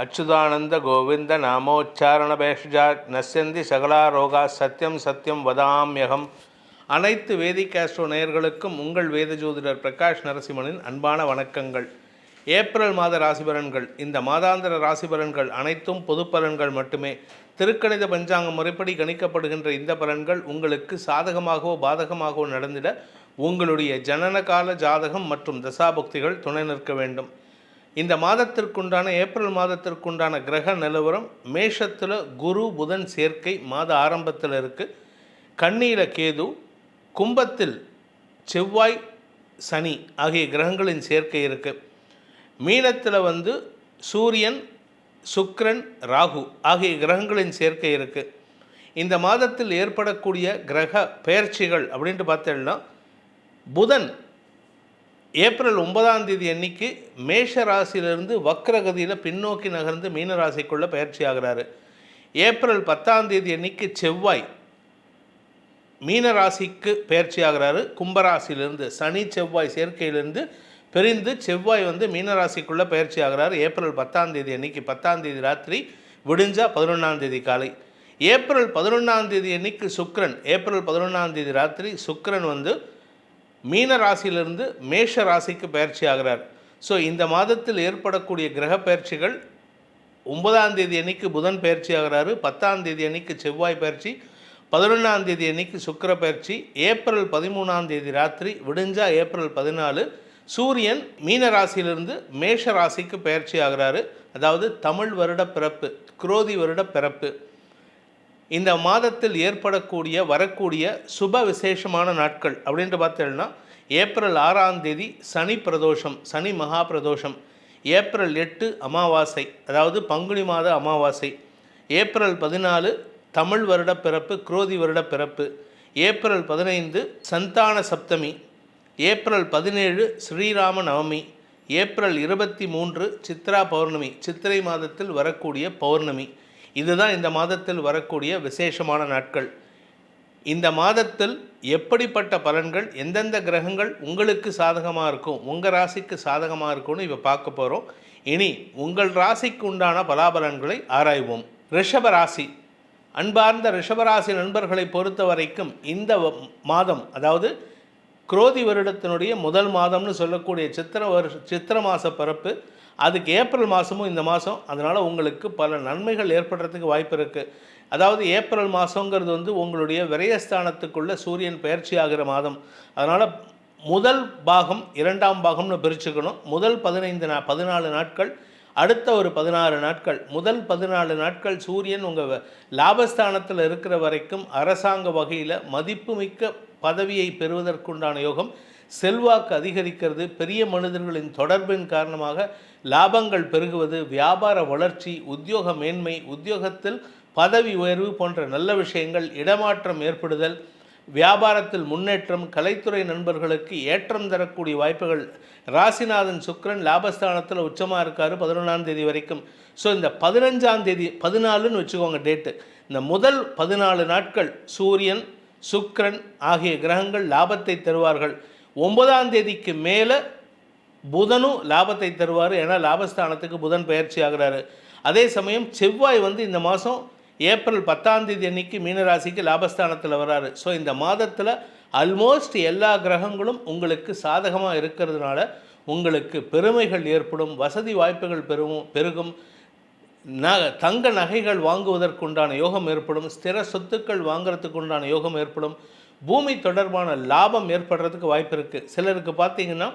அச்சுதானந்த கோவிந்த நாமோச்சாரண பேஷஜா நசந்தி சகலா ரோகா சத்யம் சத்தியம் வதாமியகம். அனைத்து வேதிக் ஆஸ்ட்ரோ நேயர்களுக்கும் உங்கள் வேத ஜோதிடர் பிரகாஷ் நரசிம்மனின் அன்பான வணக்கங்கள். ஏப்ரல் மாத ராசிபலன்கள். இந்த மாதாந்திர ராசிபலன்கள் அனைத்தும் பொது பலன்கள் மட்டுமே. திருக்கணித பஞ்சாங்க முறைப்படி கணிக்கப்படுகின்ற இந்த பலன்கள் உங்களுக்கு சாதகமாகவோ பாதகமாகவோ நடந்திட உங்களுடைய ஜனனகால ஜாதகம் மற்றும் தசாபக்திகள் துணை நிற்க வேண்டும். இந்த மாதத்திற்குண்டான ஏப்ரல் மாதத்திற்குண்டான கிரக நிலவரம் மேஷத்தில் குரு புதன் சேர்க்கை மாத ஆரம்பத்தில் இருக்குது கண்ணீர கேது கும்பத்தில் செவ்வாய் சனி ஆகிய கிரகங்களின் சேர்க்கை இருக்குது மீனத்தில் வந்து சூரியன் சுக்ரன் ராகு ஆகிய கிரகங்களின் சேர்க்கை இருக்குது இந்த மாதத்தில் ஏற்படக்கூடிய கிரக பெயர்ச்சிகள் அப்படின்ட்டு பார்த்தோம்னா புதன் ஏப்ரல் ஒன்பதாம் தேதி அன்னைக்கு மேஷ ராசியிலிருந்து வக்ரகதியில் பின்னோக்கி நகர்ந்து மீன ராசிக்குள்ளே பயிற்சி ஆகிறாரு. ஏப்ரல் பத்தாம் தேதி அன்னைக்கு செவ்வாய் மீன ராசிக்கு பயிற்சி ஆகிறாரு. கும்பராசியிலிருந்து சனி செவ்வாய் சேர்க்கையிலிருந்து பிரிந்து செவ்வாய் வந்து மீனராசிக்குள்ளே பயிற்சி ஆகிறார். ஏப்ரல் பத்தாம் தேதி அன்னைக்கு பத்தாம் தேதி ராத்திரி விடிஞ்சா பதினொன்றாம் தேதி காலை. ஏப்ரல் பதினொன்றாம் தேதி அன்னைக்கு சுக்ரன் ஏப்ரல் பதினொன்றாம் தேதி ராத்திரி சுக்ரன் வந்து மீன ராசியிலிருந்து மேஷ ராசிக்கு பயிற்சி ஆகிறார். ஸோ இந்த மாதத்தில் ஏற்படக்கூடிய கிரக பயிற்சிகள் ஒன்பதாம் தேதி அன்னைக்கு புதன் பயிற்சி ஆகிறாரு பத்தாம் தேதி அன்னைக்கு செவ்வாய் பயிற்சி பதினொன்றாம் தேதி அன்னைக்கு சுக்கிர பயிற்சி ஏப்ரல் பதிமூணாம் தேதி ராத்திரி விடிஞ்சா ஏப்ரல் பதினாலு சூரியன் மீன ராசியிலிருந்து மேஷ ராசிக்கு பயிற்சி ஆகிறாரு. அதாவது தமிழ் வருட பிறப்பு குரோதி வருட பிறப்பு. இந்த மாதத்தில் ஏற்படக்கூடிய வரக்கூடிய சுப விசேஷமான நாட்கள் அப்படின்ட்டு பார்த்தீங்கன்னா ஏப்ரல் ஆறாம் தேதி சனி பிரதோஷம் சனி மகா பிரதோஷம் ஏப்ரல் எட்டு அமாவாசை அதாவது பங்குனி மாத அமாவாசை ஏப்ரல் பதினாலு தமிழ் வருட பிறப்பு குரோதி வருட பிறப்பு ஏப்ரல் பதினைந்து சந்தான சப்தமி ஏப்ரல் பதினேழு ஸ்ரீராம நவமி ஏப்ரல் இருபத்தி மூன்று சித்ரா பௌர்ணமி சித்திரை மாதத்தில் வரக்கூடிய பௌர்ணமி இதுதான் இந்த மாதத்தில் வரக்கூடிய விசேஷமான நாட்கள். இந்த மாதத்தில் எப்படிப்பட்ட பலன்கள் எந்தெந்த கிரகங்கள் உங்களுக்கு சாதகமாக இருக்கும் உங்கள் ராசிக்கு சாதகமாக இருக்கும்னு இப்போ பார்க்க போகிறோம் இனி உங்கள் ராசிக்கு உண்டான பலாபலன்களை ஆராய்வோம். ரிஷப ராசி. அன்பார்ந்த ரிஷபராசி நண்பர்களை பொறுத்த வரைக்கும் இந்த மாதம் அதாவது குரோதி வருடத்தினுடைய முதல் மாதம்னு சொல்லக்கூடிய சித்திர வருஷ சித்திர மாத பிறப்பு அதுக்கு ஏப்ரல் மாதமும் இந்த மாதம் அதனால் உங்களுக்கு பல நன்மைகள் ஏற்படுறதுக்கு வாய்ப்பு இருக்குது அதாவது ஏப்ரல் மாதங்கிறது வந்து உங்களுடைய விரயஸ்தானத்துக்குள்ளே சூரியன் பயிற்சி ஆகிற மாதம். அதனால் முதல் பாகம் இரண்டாம் பாகம்னு பிரிச்சுக்கணும். முதல் பதினைந்து நா பதினாலு நாட்கள் அடுத்த ஒரு பதினாறு நாட்கள். முதல் பதினாலு நாட்கள் சூரியன் உங்கள் லாபஸ்தானத்தில் இருக்கிற வரைக்கும் அரசாங்க வகையில் மதிப்புமிக்க பதவியை பெறுவதற்குண்டான யோகம். செல்வாக்கு அதிகரிக்கிறது. பெரிய மனிதர்களின் தொடர்பின் காரணமாக லாபங்கள் பெருகுவது. வியாபார வளர்ச்சி உத்தியோக மேன்மை உத்தியோகத்தில் பதவி உயர்வு போன்ற நல்ல விஷயங்கள் இடமாற்றம் ஏற்படுதல் வியாபாரத்தில் முன்னேற்றம் கலைத்துறை நண்பர்களுக்கு ஏற்றம் தரக்கூடிய வாய்ப்புகள். ராசிநாதன் சுக்கரன் லாபஸ்தானத்தில் உச்சமாக இருக்கார் பதினொன்றாம் தேதி வரைக்கும். ஸோ இந்த பதினஞ்சாம் தேதி பதினாலுன்னு வச்சுக்கோங்க டேட்டு இந்த முதல் பதினாலு நாட்கள் சூரியன் சுக்ரன் ஆகிய கிரகங்கள் லாபத்தை தருவார்கள். ஒன்பதாம் தேதிக்கு மேலே புதனும் லாபத்தை தருவார். ஏன்னா லாபஸ்தானத்துக்கு புதன் பயிற்சி ஆகிறாரு. அதே சமயம் செவ்வாய் வந்து இந்த மாதம் ஏப்ரல் பத்தாம் தேதி அன்னைக்கு மீனராசிக்கு லாபஸ்தானத்தில் வராரு. ஸோ இந்த மாதத்தில் ஆல்மோஸ்ட் எல்லா கிரகங்களும் உங்களுக்கு சாதகமாக இருக்கிறதுனால உங்களுக்கு பெருமைகள் ஏற்படும் வசதி வாய்ப்புகள் பெருகும் பெருகும். ந தங்க நகைகள் வாங்குவதற்குண்டான யோகம் ஏற்படும் ஸ்திர சொத்துக்கள் வாங்குறதுக்கு உண்டான யோகம் ஏற்படும் பூமி தொடர்பான லாபம் ஏற்படுறதுக்கு வாய்ப்பு இருக்குது சிலருக்கு பார்த்தீங்கன்னா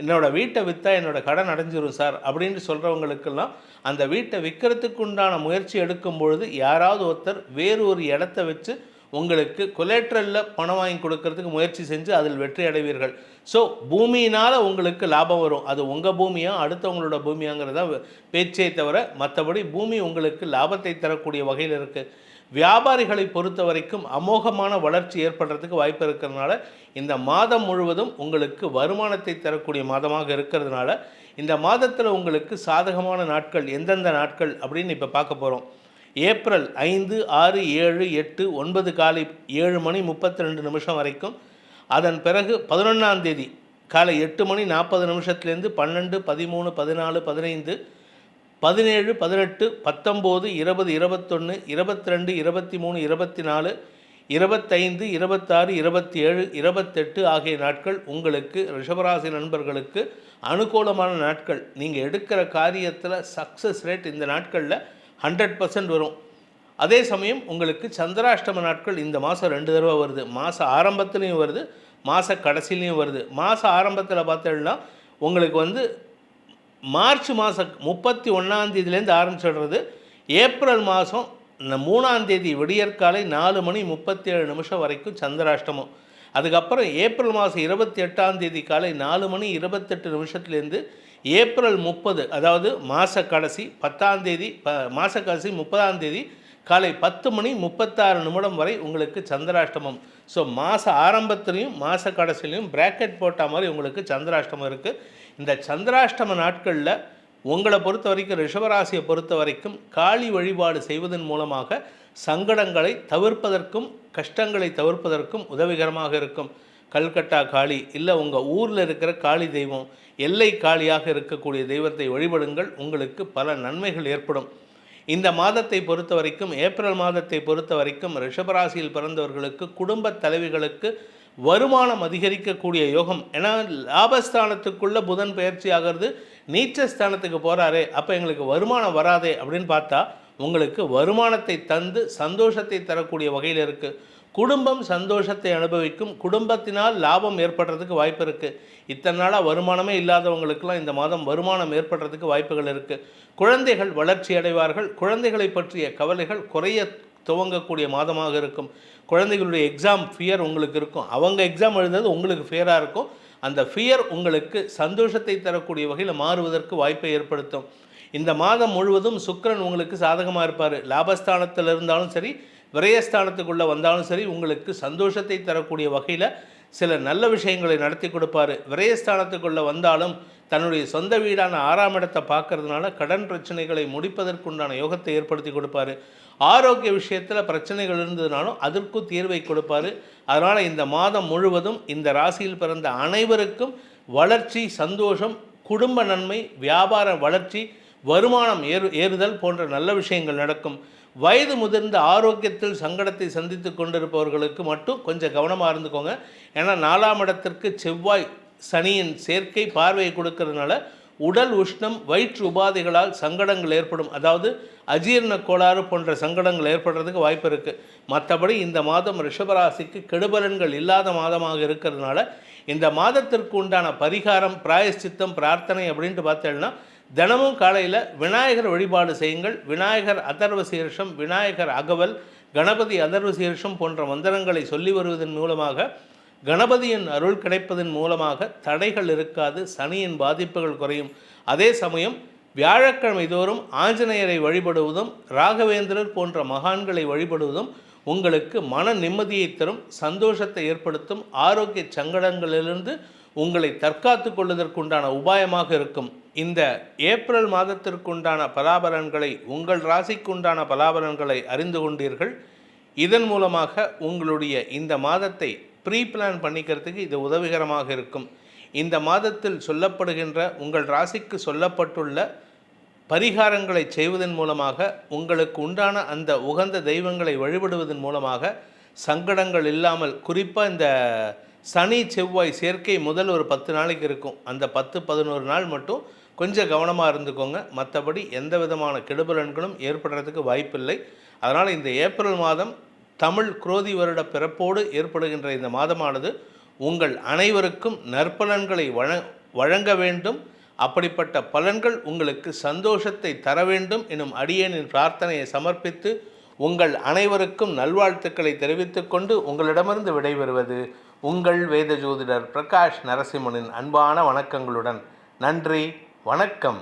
என்னோடய வீட்டை விற்றா என்னோடய கடன் அடைஞ்சிரும் சார் அப்படின்னு சொல்கிறவங்களுக்கெல்லாம் அந்த வீட்டை விற்கிறதுக்கு உண்டான முயற்சி எடுக்கும் பொழுது யாராவது ஒருத்தர் வேறு ஒரு இடத்த வச்சு உங்களுக்கு கொலேட்ரலில் பணம் வாங்கி கொடுக்கறதுக்கு முயற்சி செஞ்சு அதில் வெற்றி அடைவீர்கள். ஸோ பூமியினால் உங்களுக்கு லாபம் வரும். அது உங்கள் பூமியா அடுத்தவங்களோட பூமியாங்கிறத பேச்சே தவிர மற்றபடி பூமி உங்களுக்கு லாபத்தை தரக்கூடிய வகையில் இருக்குது வியாபாரிகளை பொறுத்த வரைக்கும் அமோகமான வளர்ச்சி ஏற்படுறதுக்கு வாய்ப்பு இருக்கிறதுனால இந்த மாதம் முழுவதும் உங்களுக்கு வருமானத்தை தரக்கூடிய மாதமாக இருக்கிறதுனால இந்த மாதத்தில் உங்களுக்கு சாதகமான நாட்கள் எந்தெந்த நாட்கள் அப்படின்னு இப்போ பார்க்க போகிறோம் ஏப்ரல் ஐந்து ஆறு ஏழு எட்டு ஒன்பது காலை ஏழு மணி முப்பத்தி ரெண்டு நிமிஷம் வரைக்கும். அதன் பிறகு பதினொன்றாம் தேதி காலை எட்டு மணி நாற்பது நிமிஷத்துலேருந்து பன்னெண்டு பதிமூணு பதினாலு பதினைந்து பதினேழு பதினெட்டு பத்தொம்போது இருபது இருபத்தொன்று இருபத்தி ரெண்டு இருபத்தி மூணு இருபத்தி நாலு இருபத்தைந்து இருபத்தாறு இருபத்தி ஏழு இருபத்தெட்டு ஆகிய நாட்கள் உங்களுக்கு ரிஷபராசி நண்பர்களுக்கு அனுகூலமான நாட்கள். நீங்கள் எடுக்கிற காரியத்தில் சக்ஸஸ் ரேட் இந்த நாட்களில் ஹண்ட்ரட் பர்சன்ட் வரும். அதே சமயம் உங்களுக்கு சந்திராஷ்டம நாட்கள் இந்த மாதம் ரெண்டு தடவை வருது. மாத ஆரம்பத்துலேயும் வருது மாத கடைசிலையும் வருது. மாத ஆரம்பத்தில் பார்த்தோம்னா உங்களுக்கு வந்து மார்ச் மாதம் முப்பத்தி ஒன்றாந்தேதியிலேருந்து ஆரம்பிச்சிடுறது. ஏப்ரல் மாதம் இந்த மூணாந்தேதி விடியற்காலை நாலு மணி முப்பத்தி ஏழு நிமிஷம் வரைக்கும் சந்திராஷ்டமம். அதுக்கப்புறம் ஏப்ரல் மாதம் இருபத்தி எட்டாம் தேதி காலை நாலு மணி இருபத்தெட்டு நிமிஷத்துலேருந்து ஏப்ரல் முப்பது அதாவது மாத கடைசி பத்தாம் தேதி ப மாத கடைசி முப்பதாம் தேதி காலை பத்து மணி முப்பத்தாறு நிமிடம் வரை உங்களுக்கு சந்திராஷ்டமம். ஸோ மாத ஆரம்பத்துலேயும் மாத கடைசிலையும் பிராக்கெட் போட்ட மாதிரி உங்களுக்கு சந்திராஷ்டமம் இருக்குது இந்த சந்திராஷ்டம நாட்களில் உங்களை பொறுத்த வரைக்கும் ரிஷபராசியை பொறுத்த வரைக்கும் காளி வழிபாடு செய்வதன் மூலமாக சங்கடங்களை தவிர்ப்பதற்கும் கஷ்டங்களை தவிர்ப்பதற்கும் உதவிகரமாக இருக்கும். கல்கட்டா காளி இல்லை உங்கள் ஊரில் இருக்கிற காளி தெய்வம் எல்லை காளியாக இருக்கக்கூடிய தெய்வத்தை வழிபடுங்கள் உங்களுக்கு பல நன்மைகள் ஏற்படும். இந்த மாதத்தை பொறுத்த வரைக்கும் ஏப்ரல் மாதத்தை பொறுத்த வரைக்கும் ரிஷபராசியில் பிறந்தவர்களுக்கு குடும்ப தலைவிகளுக்கு வருமானம் அதிகரிக்கக்கூடிய யோகம். ஏன்னா லாபஸ்தானத்துக்குள்ளே புதன் பயிற்சி ஆகிறது நீச்சஸ்தானத்துக்கு போகிறாரே அப்போ எங்களுக்கு வருமானம் வராதே அப்படின்னு பார்த்தா உங்களுக்கு வருமானத்தை தந்து சந்தோஷத்தை தரக்கூடிய வகையில் இருக்குது குடும்பம் சந்தோஷத்தை அனுபவிக்கும். குடும்பத்தினால் லாபம் ஏற்படுறதுக்கு வாய்ப்பு இருக்குது இத்தனை நாளாக வருமானமே இல்லாதவங்களுக்கெல்லாம் இந்த மாதம் வருமானம் ஏற்படுறதுக்கு வாய்ப்புகள் இருக்குது குழந்தைகள் வளர்ச்சி அடைவார்கள். குழந்தைகளை பற்றிய கவலைகள் குறைய துவங்கக்கூடிய மாதமாக இருக்கும். குழந்தைகளுடைய எக்ஸாம் ஃபியர் உங்களுக்கு இருக்கும். அவங்க எக்ஸாம் எழுதுறது உங்களுக்கு ஃபியராக இருக்கும். அந்த ஃபியர் உங்களுக்கு சந்தோஷத்தை தரக்கூடிய வகையில் மாறுவதற்கு வாய்ப்பை ஏற்படுத்தும். இந்த மாதம் முழுவதும் சுக்கிரன் உங்களுக்கு சாதகமாக இருப்பார். லாபஸ்தானத்தில் இருந்தாலும் சரி விரயஸ்தானத்துக்குள்ளே வந்தாலும் சரி உங்களுக்கு சந்தோஷத்தை தரக்கூடிய வகையில் சில நல்ல விஷயங்களை நடத்தி கொடுப்பாரு. விரயஸ்தானத்துக்குள்ளே வந்தாலும் தன்னுடைய சொந்த வீடான ஆறாம் இடத்தை பார்க்கறதுனால கடன் பிரச்சனைகளை முடிப்பதற்குண்டான யோகத்தை ஏற்படுத்தி கொடுப்பார். ஆரோக்கிய விஷயத்தில் பிரச்சனைகள் இருந்ததுனாலும் அதற்கும் தீர்வை கொடுப்பாரு. அதனால் இந்த மாதம் முழுவதும் இந்த ராசியில் பிறந்த அனைவருக்கும் வளர்ச்சி சந்தோஷம் குடும்ப நன்மை வியாபார வளர்ச்சி வருமானம் ஏறு ஏறுதல் போன்ற நல்ல விஷயங்கள் நடக்கும். வயது முதிர்ந்த ஆரோக்கியத்தில் சங்கடத்தை சந்தித்து கொண்டிருப்பவர்களுக்கு மட்டும் கொஞ்சம் கவனமாக இருந்துக்கோங்க. ஏன்னா நாலாம் இடத்திற்கு செவ்வாய் சனியின் சேர்க்கை பார்வையை கொடுக்கறதுனால உடல் உஷ்ணம் வயிற்று உபாதைகளால் சங்கடங்கள் ஏற்படும். அதாவது அஜீரண கோளாறு போன்ற சங்கடங்கள் ஏற்படுறதுக்கு வாய்ப்பு இருக்குது மற்றபடி இந்த மாதம் ரிஷபராசிக்கு கெடுபலன்கள் இல்லாத மாதமாக இருக்கிறதுனால இந்த மாதத்திற்கு உண்டான பரிகாரம் பிராயஷ்சித்தம் பிரார்த்தனை அப்படின்ட்டு பார்த்தேன்னா தினமும் காலையில் விநாயகர் வழிபாடு செய்யுங்கள். விநாயகர் அதர்வ சீர்ஷம் விநாயகர் அகவல் கணபதி அதர்வ சீர்ஷம் போன்ற மந்திரங்களை சொல்லி வருவதன் மூலமாக கணபதியின் அருள் கிடைப்பதன் மூலமாக தடைகள் இருக்காது சனியின் பாதிப்புகள் குறையும். அதே சமயம் வியாழக்கிழமை தோறும் ஆஞ்சநேயரை வழிபடுவதும் ராகவேந்திரர் போன்ற மகான்களை வழிபடுவதும் உங்களுக்கு மன நிம்மதியை தரும் சந்தோஷத்தை ஏற்படுத்தும் ஆரோக்கிய சங்கடங்களிலிருந்து உங்களை தற்காத்து கொள்வதற்குண்டான உபாயமாக இருக்கும். இந்த ஏப்ரல் மாதத்திற்குண்டான பலாபலன்களை உங்கள் ராசிக்குண்டான பலாபலன்களை அறிந்து கொண்டீர்கள். இதன் மூலமாக உங்களுடைய இந்த மாதத்தை ப்ரீ பிளான் பண்ணிக்கிறதுக்கு இது உதவிகரமாக இருக்கும். இந்த மாதத்தில் சொல்லப்படுகின்ற உங்கள் ராசிக்கு சொல்லப்பட்டுள்ள பரிகாரங்களை செய்வதன் மூலமாக உங்களுக்கு உண்டான அந்த உகந்த தெய்வங்களை வழிபடுவதன் மூலமாக சங்கடங்கள் இல்லாமல் குறிப்பாக இந்த சனி செவ்வாய் சேர்க்கை முதல் ஒரு பத்து நாளைக்கு இருக்கும். அந்த பத்து பதினோரு நாள் மட்டும் கொஞ்சம் கவனமாக இருந்துக்கோங்க. மற்றபடி எந்த விதமான கெடுபலன்களும் ஏற்படுறதுக்கு வாய்ப்பில்லை. அதனால் இந்த ஏப்ரல் மாதம் தமிழ் குரோதி வருட பிறப்போடு ஏற்படுகின்ற இந்த மாதமானது உங்கள் அனைவருக்கும் நற்பலன்களை வழ வழங்க வேண்டும். அப்படிப்பட்ட பலன்கள் உங்களுக்கு சந்தோஷத்தை தர வேண்டும் எனும் அடியேனின் பிரார்த்தனையை சமர்ப்பித்து உங்கள் அனைவருக்கும் நல்வாழ்த்துக்களை தெரிவித்துக்கொண்டு உங்களிடமிருந்து விடைபெறுவது உங்கள் வேத ஜோதிடர் பிரகாஷ் நரசிம்மனின் அன்பான வணக்கங்களுடன். நன்றி. வணக்கம்.